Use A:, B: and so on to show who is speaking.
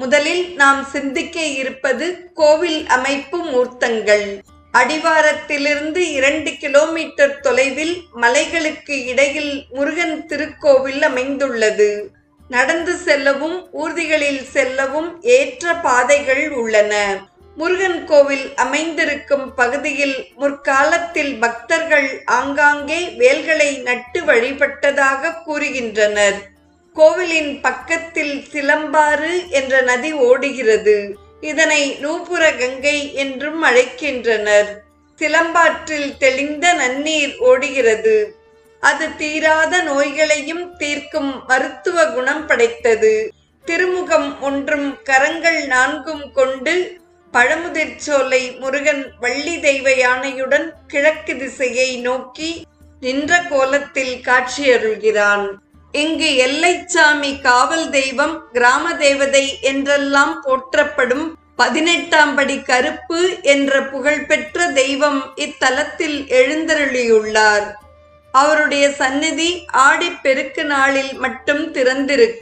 A: முதலில் நாம் சிந்திக்க இருப்பது கோவில் அமைப்பு மூர்த்தங்கள். அடிவாரத்திலிருந்து இரண்டு கிலோமீட்டர் தொலைவில் மலைகளுக்கு இடையில் முருகன் திருக்கோவில் அமைந்துள்ளது. நடந்து செல்லவும் ஊர்திகளில் செல்லவும் ஏற்ற பாதைகள் உள்ளன. முருகன் கோவில் அமைந்திருக்கும் பகுதியில் முற்காலத்தில் பக்தர்கள் ஆங்காங்கே வேல்களை நட்டு வழிபட்டதாக கூறுகின்றனர். கோவிலின் பக்கத்தில் சிலம்பாறு என்ற நதி ஓடுகிறது. இதனை நூபுர கங்கை என்றும் அழைக்கின்றனர். சிலம்பாற்றில் தெளிந்த நன்னீர் ஓடுகிறது. அது தீராத நோய்களையும் தீர்க்கும் மருத்துவ குணம் படைத்தது. திருமுகம் ஒன்றும் கரங்கள் நான்கும் கொண்டு பழமுதிர்ச்சோலை முருகன் வள்ளி தெய்வ யானையுடன் கிழக்கு திசையை நோக்கி நின்ற கோலத்தில் காட்சியருள்கிறான். இங்கு எல்லைச்சாமி காவல் தெய்வம் கிராம தேவதை என்றெல்லாம் போற்றப்படும் பதினெட்டாம் படி கருப்பு என்ற புகழ்பெற்ற தெய்வம் இத்தலத்தில் எழுந்தருளியுள்ளார். அவருடைய சந்நிதி ஆடிப்பெருக்கு நாளில் மட்டும் திறந்திருக்கும்.